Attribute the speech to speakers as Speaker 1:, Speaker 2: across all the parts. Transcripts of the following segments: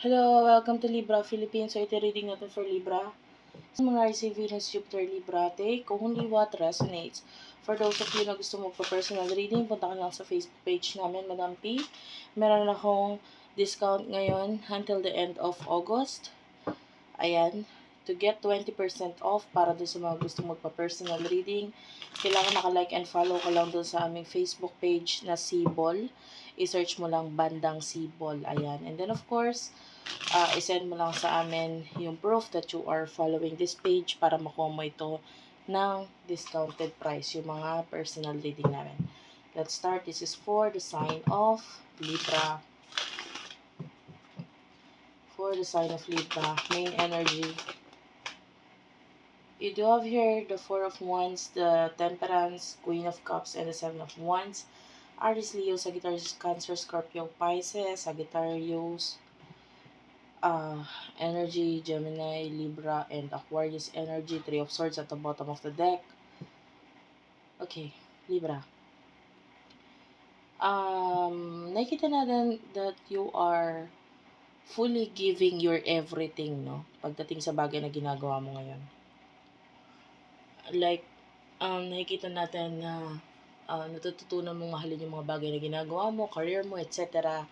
Speaker 1: Hello, welcome to Libra Philippines. So, ito reading natin for Libra. Sa mga rising Venus, Jupiter, Libra, take only what resonates. For those of you na gusto mo pa personal reading, punta ka lang sa Facebook page namin, Madam P. Meron akong discount ngayon until the end of August. Ayan, to get 20% off para doon sa mga gusto magpa-personal reading, kailangan naka-like and follow ka lang doon sa aming Facebook page na Sibol. I-search mo lang bandang Sibol. Ayan. And then of course, uh, isend mo lang sa amin yung proof that you are following this page para makuha mo ito ng discounted price, yung mga personal reading namin. Let's start. This is for the sign of Libra. For the sign of Libra, main energy. You do have here the Four of Wands, the Temperance, Queen of Cups, and the Seven of Wands. Aries, Leo, Sagittarius, Cancer, Scorpio, Pisces, Sagittarius, uh, Energy, Gemini, Libra, and Aquarius Energy. Three of Swords at the bottom of the deck. Okay, Libra. Um, nakikita natin that you are fully giving your everything, no? Pagdating sa bagay na ginagawa mo ngayon. Like, um, nakikita natin na uh, natututunan mong mahalin yung mga bagay na ginagawa mo, career mo, etc.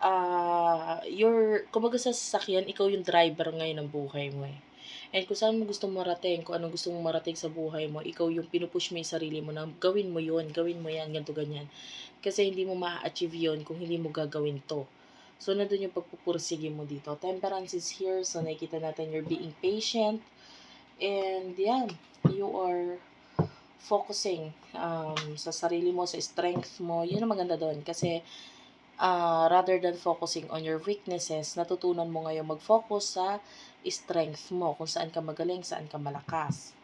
Speaker 1: Uh, your, kumbaga sa sasakyan, ikaw yung driver ngayon ng buhay mo eh. And kung saan mo gusto marating, kung anong gusto mong marating sa buhay mo, ikaw yung pinupush mo yung sarili mo na gawin mo yun, gawin mo yan, ganito, ganyan. Kasi hindi mo ma-achieve yun kung hindi mo gagawin to. So, nandun yung pagpupursige mo dito. Temperance is here, so nakikita natin you're being patient. And yan, you are focusing um, sa sarili mo, sa strength mo. Yun ang maganda doon. Kasi uh, rather than focusing on your weaknesses, natutunan mo ngayon mag-focus sa strength mo, kung saan ka magaling, saan ka malakas.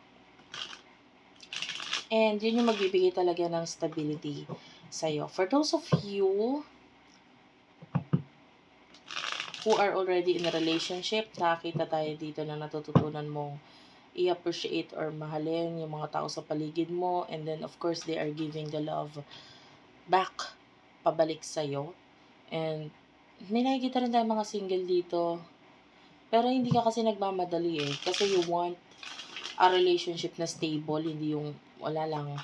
Speaker 1: And yun yung magbibigay talaga ng stability sa'yo. For those of you who are already in a relationship, nakakita tayo dito na natututunan mong i-appreciate or mahalin yung mga tao sa paligid mo. And then, of course, they are giving the love back, pabalik sa'yo. And may nakikita rin tayo mga single dito. Pero hindi ka kasi nagmamadali eh. Kasi you want a relationship na stable, hindi yung wala lang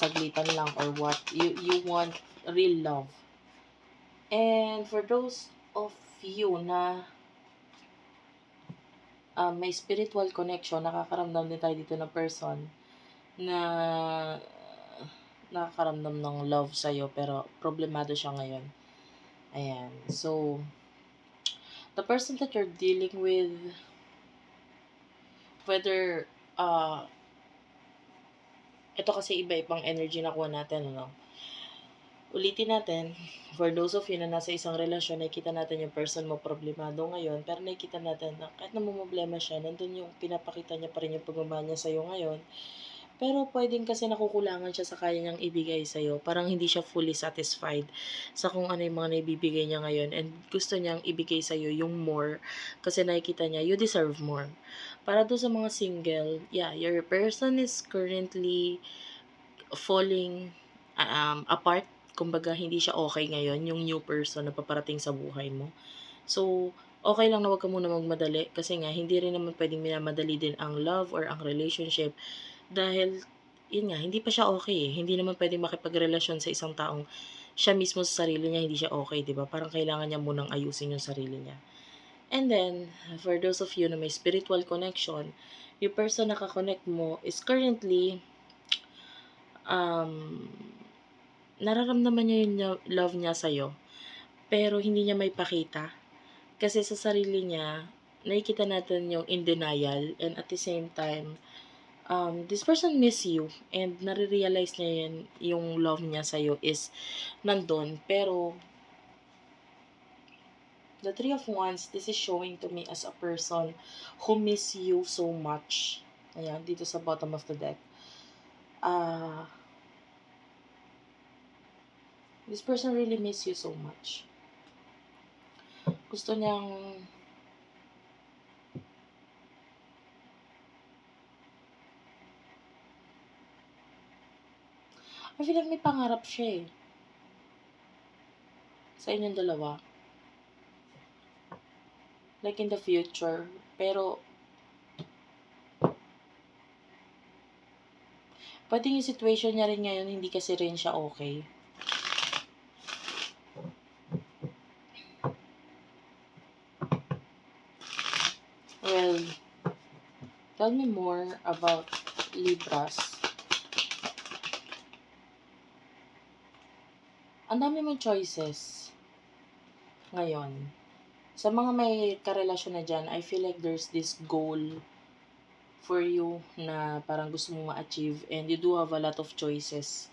Speaker 1: saglitan lang or what. You, you want real love. And for those of you na uh, may spiritual connection, nakakaramdam din tayo dito ng person na nakakaramdam ng love sa'yo pero problemado siya ngayon. Ayan. So, the person that you're dealing with, whether, uh, ito kasi iba-ibang energy na kuha natin, ano? Ulitin natin, for those of you na nasa isang relasyon, nakikita natin yung person mo problemado ngayon, pero nakikita natin na kahit na problema siya, nandun yung pinapakita niya pa rin yung pagmamahal niya sa'yo ngayon, pero pwedeng kasi nakukulangan siya sa kaya niyang ibigay sa'yo. Parang hindi siya fully satisfied sa kung ano yung mga naibibigay niya ngayon. And gusto niyang ibigay sa'yo yung more kasi nakikita niya, you deserve more. Para doon sa mga single, yeah, your person is currently falling um, apart. Kumbaga, hindi siya okay ngayon, yung new person na paparating sa buhay mo. So, okay lang na wag ka muna magmadali kasi nga, hindi rin naman pwedeng minamadali din ang love or ang relationship dahil, yun nga, hindi pa siya okay eh. Hindi naman pwedeng makipagrelasyon sa isang taong siya mismo sa sarili niya, hindi siya okay, di ba? Parang kailangan niya munang ayusin yung sarili niya. And then, for those of you na may spiritual connection, yung person na kakonect mo is currently, um, nararamdaman niya yung love niya sa'yo, pero hindi niya may pakita. Kasi sa sarili niya, nakikita natin yung in denial, and at the same time, um, this person miss you and nare-realize niya yan, yung love niya sa'yo is nandun. Pero, the Three of Wands, this is showing to me as a person who miss you so much. Ayan, dito sa bottom of the deck. Uh, this person really miss you so much. Gusto niyang I feel like may pangarap siya eh. Sa inyong dalawa. like in the future. Pero, pwedeng yung situation niya rin ngayon, hindi kasi rin siya okay. Well, tell me more about Libras. Ang dami mong choices ngayon. Sa mga may karelasyon na dyan, I feel like there's this goal for you na parang gusto mo ma-achieve and you do have a lot of choices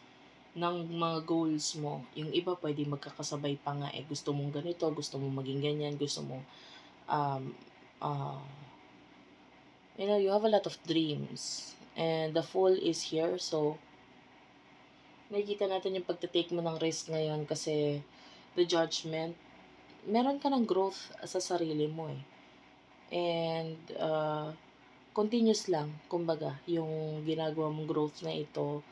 Speaker 1: ng mga goals mo. Yung iba pwede magkakasabay pa nga eh. Gusto mong ganito, gusto mong maging ganyan, gusto mo um, uh, you know, you have a lot of dreams. And the fall is here, so nakikita natin yung pagte-take mo ng risk ngayon kasi the judgment, meron ka ng growth sa sarili mo eh. And, uh, continuous lang, kumbaga, yung ginagawa mong growth na ito.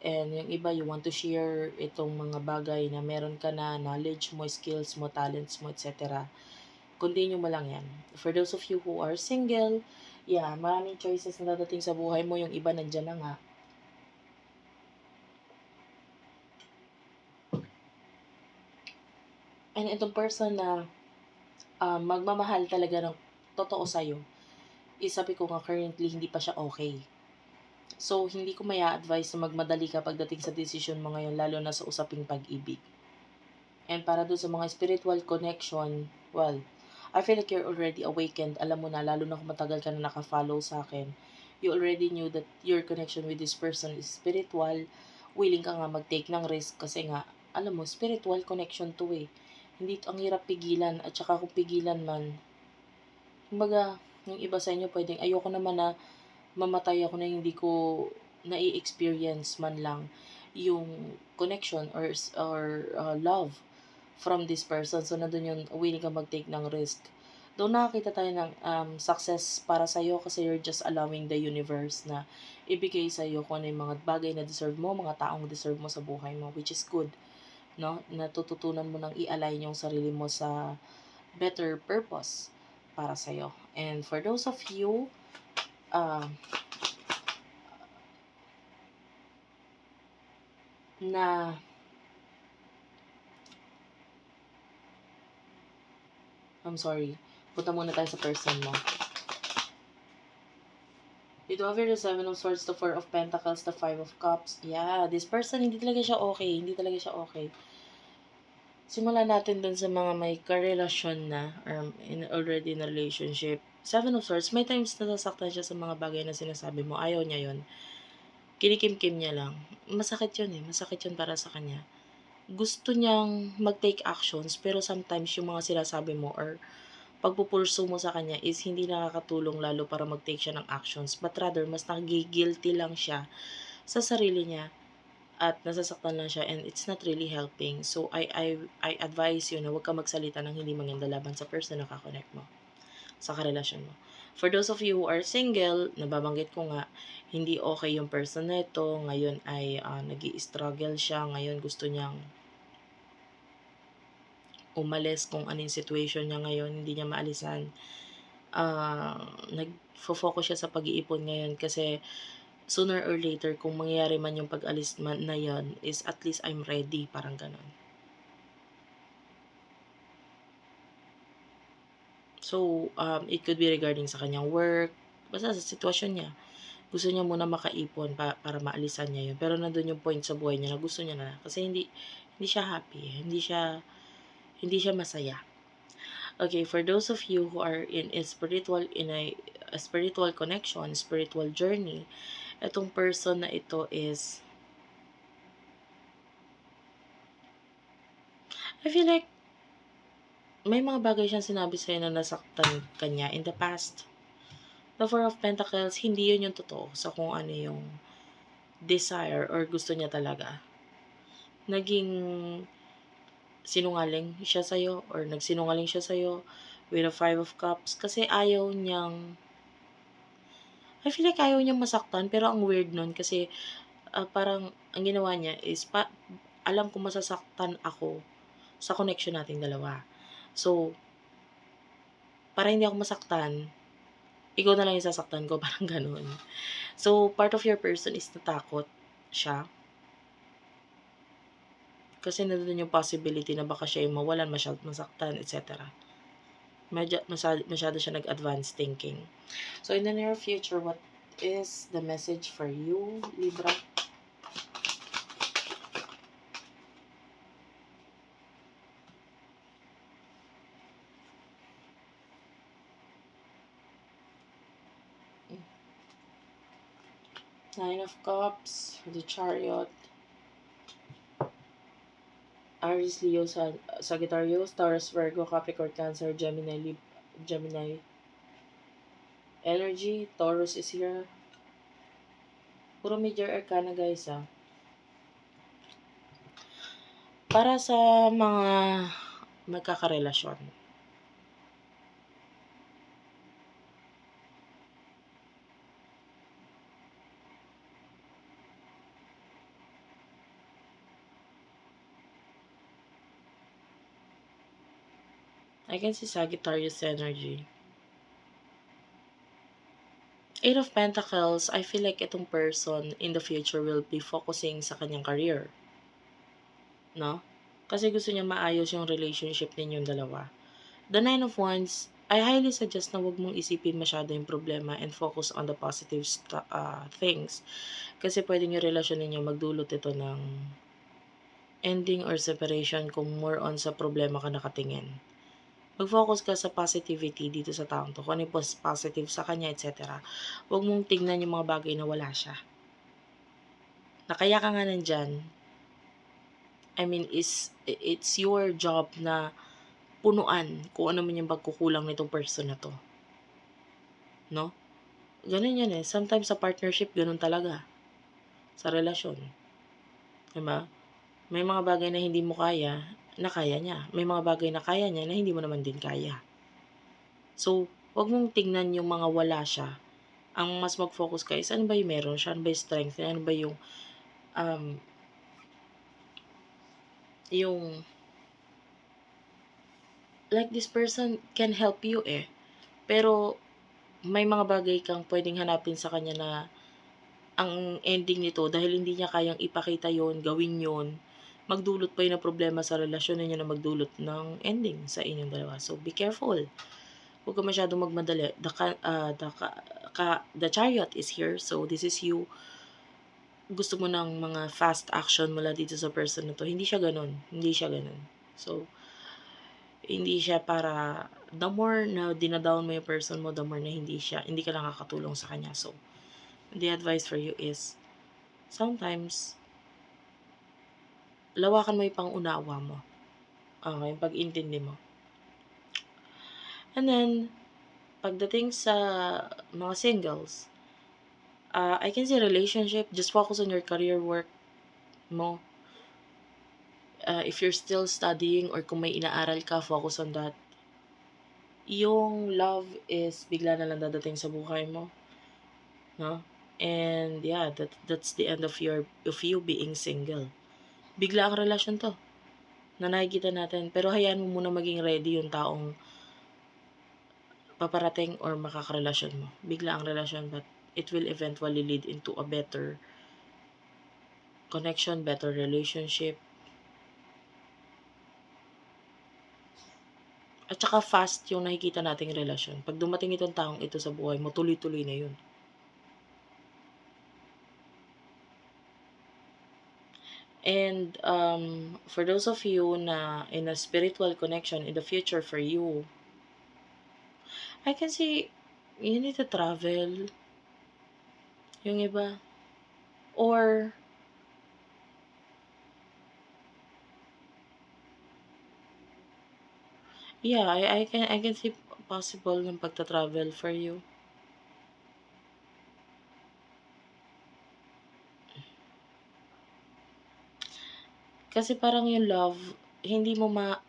Speaker 1: And yung iba, you want to share itong mga bagay na meron ka na, knowledge mo, skills mo, talents mo, etc. Continue mo lang yan. For those of you who are single, yeah, maraming choices na dadating sa buhay mo. Yung iba nandyan na nga. And itong person na uh, magmamahal talaga ng totoo sa'yo, is sabi ko nga currently hindi pa siya okay. So, hindi ko maya advise na magmadali ka pagdating sa decision mo ngayon, lalo na sa usaping pag-ibig. And para doon sa mga spiritual connection, well, I feel like you're already awakened. Alam mo na, lalo na kung matagal ka na nakafollow sa akin, you already knew that your connection with this person is spiritual. Willing ka nga mag-take ng risk kasi nga, alam mo, spiritual connection to eh. Hindi ang hirap pigilan at saka kung pigilan man, kumbaga, yung iba sa inyo pwedeng, ayoko naman na mamatay ako na hindi ko nai-experience man lang yung connection or or uh, love from this person. So, nandun yung willing ka mag-take ng risk. Doon nakakita tayo ng um, success para sa'yo kasi you're just allowing the universe na ibigay sa'yo kung ano yung mga bagay na deserve mo, mga taong deserve mo sa buhay mo, which is good. No? Natututunan mo nang i-align yung sarili mo sa better purpose para sa'yo. And for those of you uh, na I'm sorry. Punta muna tayo sa person mo. You do have here the Seven of Swords, the Four of Pentacles, the Five of Cups. Yeah, this person, hindi talaga siya okay. Hindi talaga siya okay. Simulan natin dun sa mga may karelasyon na or in already in a relationship. Seven of Swords, may times nasasaktan siya sa mga bagay na sinasabi mo. Ayaw niya yon Kinikim-kim niya lang. Masakit yun eh. Masakit yun para sa kanya gusto niyang mag-take actions pero sometimes yung mga sinasabi mo or pagpupurso mo sa kanya is hindi nakakatulong lalo para mag-take siya ng actions but rather mas nagigilty lang siya sa sarili niya at nasasaktan lang siya and it's not really helping. So I I I advise you na huwag ka magsalita ng hindi maganda laban sa person na kakonect mo sa karelasyon mo. For those of you who are single, nababanggit ko nga, hindi okay yung person na ito. Ngayon ay uh, nag struggle siya. Ngayon gusto niyang umalis kung ano yung situation niya ngayon, hindi niya maalisan. Uh, nag-focus siya sa pag-iipon ngayon kasi sooner or later, kung mangyayari man yung pag-alis man na yan, is at least I'm ready, parang ganon. So, um, it could be regarding sa kanyang work, basta sa sitwasyon niya. Gusto niya muna makaipon pa, para maalisan niya yun. Pero nandun yung point sa buhay niya na gusto niya na. Kasi hindi, hindi siya happy. Hindi siya, hindi siya masaya. Okay, for those of you who are in a spiritual in a, a spiritual connection, spiritual journey, itong person na ito is I feel like may mga bagay siyang sinabi sa'yo na nasaktan kanya in the past. The Four of Pentacles, hindi yun yung totoo sa kung ano yung desire or gusto niya talaga. Naging sinungaling siya sa'yo or nagsinungaling siya sa'yo with a five of cups kasi ayaw niyang I feel like ayaw niyang masaktan pero ang weird nun kasi uh, parang ang ginawa niya is pa, alam ko masasaktan ako sa connection nating dalawa. So, para hindi ako masaktan, ikaw na lang yung sasaktan ko, parang gano'n. So, part of your person is natakot siya. Kasi nandun yung possibility na baka siya yung mawalan, masyad, masaktan, etc. Medyo, masyado, masyado siya nag-advance thinking. So, in the near future, what is the message for you, Libra? Nine of Cups, the Chariot, Aries, Leo, Sag- Sagittarius, Taurus, Virgo, Capricorn, Cancer, Gemini, Lib- Gemini, Energy, Taurus is here. Puro major arcana guys ah. Para sa mga magkakarelasyon. I can see Sagittarius energy. Eight of Pentacles, I feel like itong person in the future will be focusing sa kanyang career. No? Kasi gusto niya maayos yung relationship ninyong dalawa. The Nine of Wands, I highly suggest na wag mong isipin masyado yung problema and focus on the positive uh, things. Kasi pwedeng yung relasyon ninyo magdulot ito ng ending or separation kung more on sa problema ka nakatingin mag-focus ka sa positivity dito sa taong to. Kung ano positive sa kanya, etc. Huwag mong tingnan yung mga bagay na wala siya. Na kaya ka nga nandyan, I mean, is, it's your job na punuan kung ano man yung pagkukulang nitong person na to. No? Ganun yan eh. Sometimes sa partnership, ganun talaga. Sa relasyon. Diba? May mga bagay na hindi mo kaya, na kaya niya. May mga bagay na kaya niya na hindi mo naman din kaya. So, wag mong tingnan yung mga wala siya. Ang mas mag-focus ka is ano ba yung meron siya, ano ba yung strength niya, ano ba yung um, yung like this person can help you eh. Pero may mga bagay kang pwedeng hanapin sa kanya na ang ending nito dahil hindi niya kayang ipakita yon gawin yon magdulot pa yun ng problema sa relasyon ninyo na magdulot ng ending sa inyong dalawa. So, be careful. Huwag ka masyadong magmadali. The, uh, the, ka, the chariot is here. So, this is you. Gusto mo ng mga fast action mula dito sa person na to. Hindi siya ganun. Hindi siya ganun. So, hindi siya para the more na dinadown mo yung person mo, the more na hindi siya, hindi ka lang kakatulong sa kanya. So, the advice for you is, sometimes, lawakan mo yung pangunawa mo. Okay, yung pag-intindi mo. And then, pagdating sa mga singles, uh, I can say relationship, just focus on your career work mo. Uh, if you're still studying or kung may inaaral ka, focus on that. Yung love is bigla na lang dadating sa buhay mo. No? And yeah, that that's the end of your of you being single bigla ang relasyon to na nakikita natin. Pero hayaan mo muna maging ready yung taong paparating or makakarelasyon mo. Bigla ang relasyon but it will eventually lead into a better connection, better relationship. At saka fast yung nakikita nating relasyon. Pag dumating itong taong ito sa buhay mo, tuloy-tuloy na yun. And um, for those of you na in a spiritual connection in the future for you, I can see you need to travel. Yung iba. Or yeah, I, I can I can see possible ng pagta-travel for you. Kasi parang yung love, hindi mo ma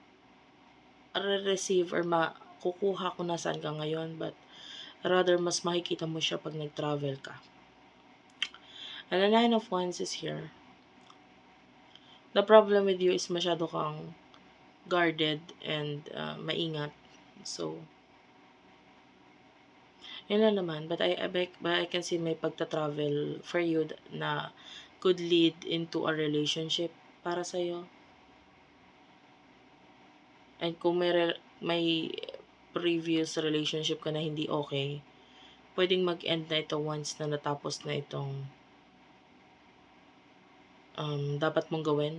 Speaker 1: receive or makukuha kung nasaan ka ngayon but rather mas makikita mo siya pag nag-travel ka. And the Nine of Wands is here. The problem with you is masyado kang guarded and uh, maingat. So, Yun lang naman. But I, I, but I can see may pagta-travel for you na could lead into a relationship para sa'yo. And kung may, re- may previous relationship ka na hindi okay, pwedeng mag-end na ito once na natapos na itong um, dapat mong gawin.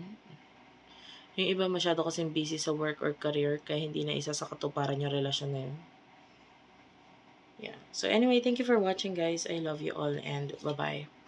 Speaker 1: Yung iba masyado kasing busy sa work or career kaya hindi na isa sa katuparan yung relasyon na yun. Yeah. So anyway, thank you for watching guys. I love you all and bye-bye.